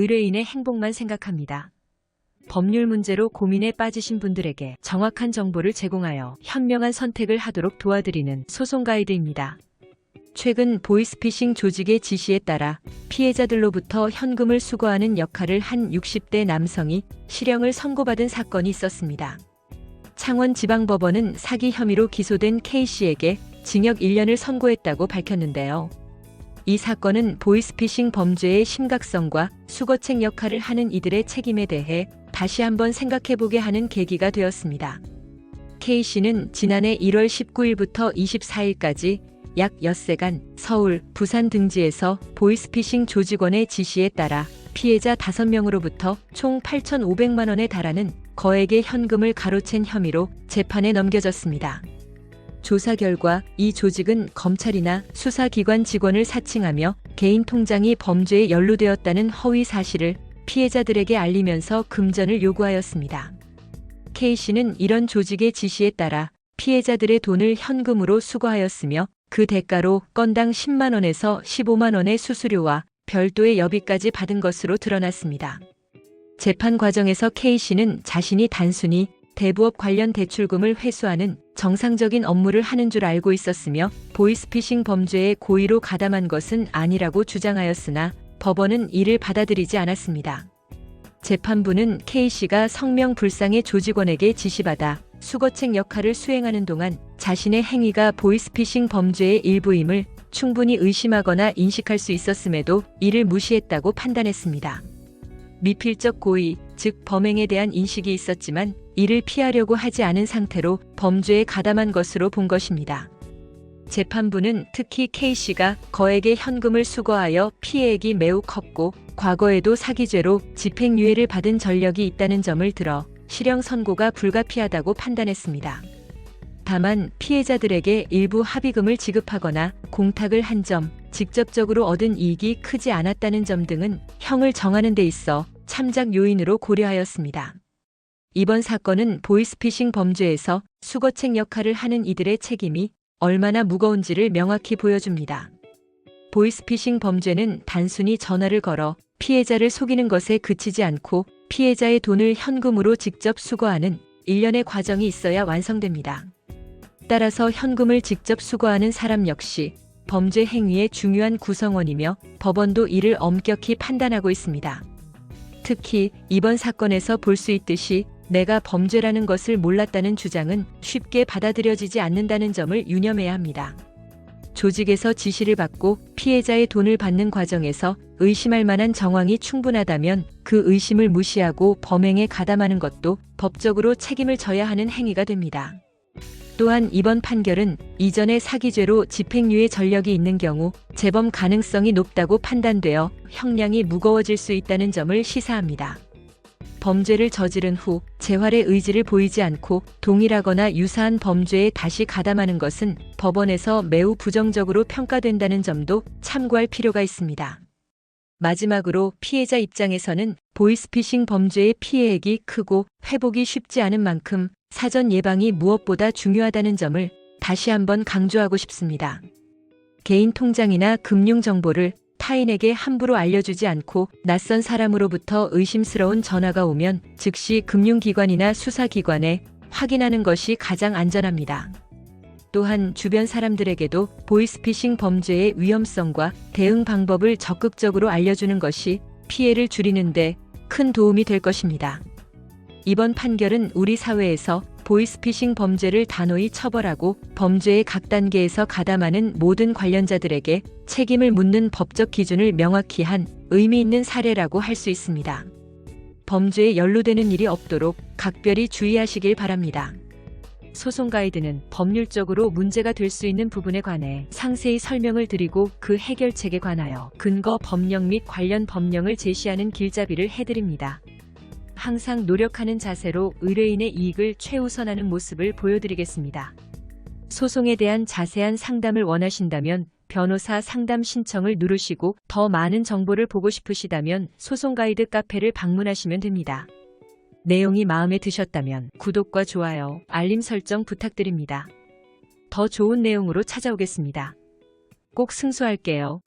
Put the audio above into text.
의뢰인의 행복만 생각합니다. 법률 문제로 고민에 빠지신 분들에게 정확한 정보를 제공하여 현명한 선택을 하도록 도와드리는 소송 가이드입니다. 최근 보이스피싱 조직의 지시에 따라 피해자들로부터 현금을 수거하는 역할을 한 60대 남성이 실형을 선고받은 사건이 있었습니다. 창원지방법원은 사기 혐의로 기소된 K씨에게 징역 1년을 선고했다고 밝혔는데요. 이 사건은 보이스피싱 범죄의 심각성과 수거책 역할을 하는 이들의 책임에 대해 다시 한번 생각해보게 하는 계기가 되었습니다. K씨는 지난해 1월 19일부터 24일까지 약 엿새간 서울, 부산 등지에서 보이스피싱 조직원의 지시에 따라 피해자 5명으로부터 총 8,500만 원에 달하는 거액의 현금을 가로챈 혐의로 재판에 넘겨졌습니다. 조사 결과 이 조직은 검찰이나 수사기관 직원을 사칭하며 개인 통장이 범죄에 연루되었다는 허위 사실을 피해자들에게 알리면서 금전을 요구하였습니다. K씨는 이런 조직의 지시에 따라 피해자들의 돈을 현금으로 수거하였으며 그 대가로 건당 10만 원에서 15만 원의 수수료와 별도의 여비까지 받은 것으로 드러났습니다. 재판 과정에서 K씨는 자신이 단순히 대부업 관련 대출금을 회수하는 정상적인 업무를 하는 줄 알고 있었으며 보이스피싱 범죄에 고의로 가담한 것은 아니라고 주장하였으나 법원은 이를 받아들이지 않았습니다. 재판부는 K씨가 성명 불상의 조직원에게 지시받아 수거책 역할을 수행하는 동안 자신의 행위가 보이스피싱 범죄의 일부임을 충분히 의심하거나 인식할 수 있었음에도 이를 무시했다고 판단했습니다. 미필적 고의, 즉 범행에 대한 인식이 있었지만 이를 피하려고 하지 않은 상태로 범죄에 가담한 것으로 본 것입니다. 재판부는 특히 K씨가 거액의 현금을 수거하여 피해액이 매우 컸고 과거에도 사기죄로 집행유예를 받은 전력이 있다는 점을 들어 실형 선고가 불가피하다고 판단했습니다. 다만 피해자들에게 일부 합의금을 지급하거나 공탁을 한 점, 직접적으로 얻은 이익이 크지 않았다는 점 등은 형을 정하는 데 있어 참작 요인으로 고려하였습니다. 이번 사건은 보이스피싱 범죄에서 수거책 역할을 하는 이들의 책임이 얼마나 무거운지를 명확히 보여줍니다. 보이스피싱 범죄는 단순히 전화를 걸어 피해자를 속이는 것에 그치지 않고 피해자의 돈을 현금으로 직접 수거하는 일련의 과정이 있어야 완성됩니다. 따라서 현금을 직접 수거하는 사람 역시 범죄 행위의 중요한 구성원이며 법원도 이를 엄격히 판단하고 있습니다. 특히 이번 사건에서 볼 수 있듯이 내가 범죄라는 것을 몰랐다는 주장은 쉽게 받아들여지지 않는다는 점을 유념해야 합니다. 조직에서 지시를 받고 피해자의 돈을 받는 과정에서 의심할 만한 정황이 충분하다면 그 의심을 무시하고 범행에 가담하는 것도 법적으로 책임을 져야 하는 행위가 됩니다. 또한 이번 판결은 이전의 사기죄로 집행유예 전력이 있는 경우 재범 가능성이 높다고 판단되어 형량이 무거워질 수 있다는 점을 시사합니다. 범죄를 저지른 후 재활의 의지를 보이지 않고 동일하거나 유사한 범죄에 다시 가담하는 것은 법원에서 매우 부정적으로 평가된다는 점도 참고할 필요가 있습니다. 마지막으로 피해자 입장에서는 보이스피싱 범죄의 피해액이 크고 회복이 쉽지 않은 만큼 사전 예방이 무엇보다 중요하다는 점을 다시 한번 강조하고 싶습니다. 개인 통장이나 금융 정보를 타인에게 함부로 알려주지 않고 낯선 사람으로부터 의심스러운 전화가 오면 즉시 금융기관이나 수사기관에 확인하는 것이 가장 안전합니다. 또한 주변 사람들에게도 보이스피싱 범죄의 위험성과 대응 방법을 적극적으로 알려주는 것이 피해를 줄이는데 큰 도움이 될 것입니다. 이번 판결은 우리 사회에서 보이스피싱 범죄를 단호히 처벌하고 범죄의 각 단계에서 가담하는 모든 관련자들에게 책임을 묻는 법적 기준을 명확히 한 의미 있는 사례라고 할 수 있습니다. 범죄에 연루되는 일이 없도록 각별히 주의하시길 바랍니다. 소송 가이드는 법률적으로 문제가 될 수 있는 부분에 관해 상세히 설명을 드리고 그 해결책에 관하여 근거 법령 및 관련 법령을 제시하는 길잡이를 해드립니다. 항상 노력하는 자세로 의뢰인의 이익을 최우선하는 모습을 보여드리겠습니다. 소송에 대한 자세한 상담을 원하신다면 변호사 상담 신청을 누르시고 더 많은 정보를 보고 싶으시다면 소송 가이드 카페를 방문하시면 됩니다. 내용이 마음에 드셨다면 구독과 좋아요, 알림 설정 부탁드립니다. 더 좋은 내용으로 찾아오겠습니다. 꼭 승소할게요.